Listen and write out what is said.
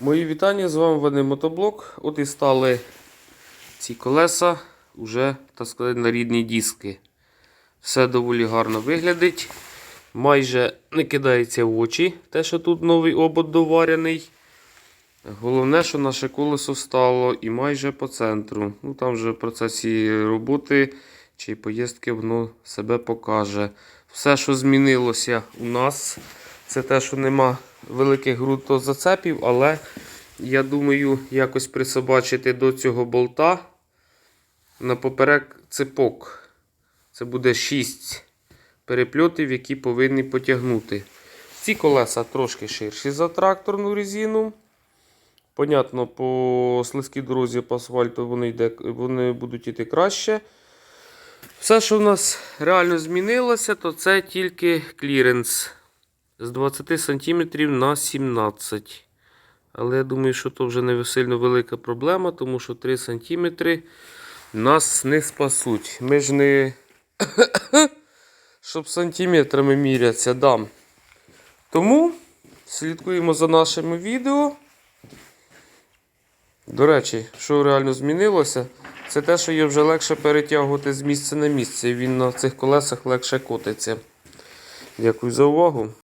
Мої вітання, з вами Вадим Мотоблок. От і стали ці колеса вже, так сказати, на рідні диски. Все доволі гарно виглядить. Майже не кидається в очі, те, що тут новий обод доварений. Головне, що наше колесо стало і майже по центру. Ну, Там вже в процесі роботи чи поїздки воно себе покаже. Все, що змінилося у нас, це те, що нема великих ґрунтозацепів, але я думаю, якось присобачити до цього болта на поперек цепок. Це буде 6 перепльотів, які повинні потягнути. Ці колеса трошки ширші за тракторну резину. Понятно, по слизькій дорозі по асфальту вони, йде, вони будуть йти краще. Все, що в нас реально змінилося, то це тільки кліренс з 20 см на 17 Але я думаю, що то вже не сильно велика проблема, тому що 3 см нас не спасуть. Ми ж не. Щоб сантиметрами мірятися, дам. Тому слідкуємо за нашими відео. До речі, що реально змінилося, це те, що є вже легше перетягувати з місця на місце. Він на цих колесах легше котиться. Дякую за увагу.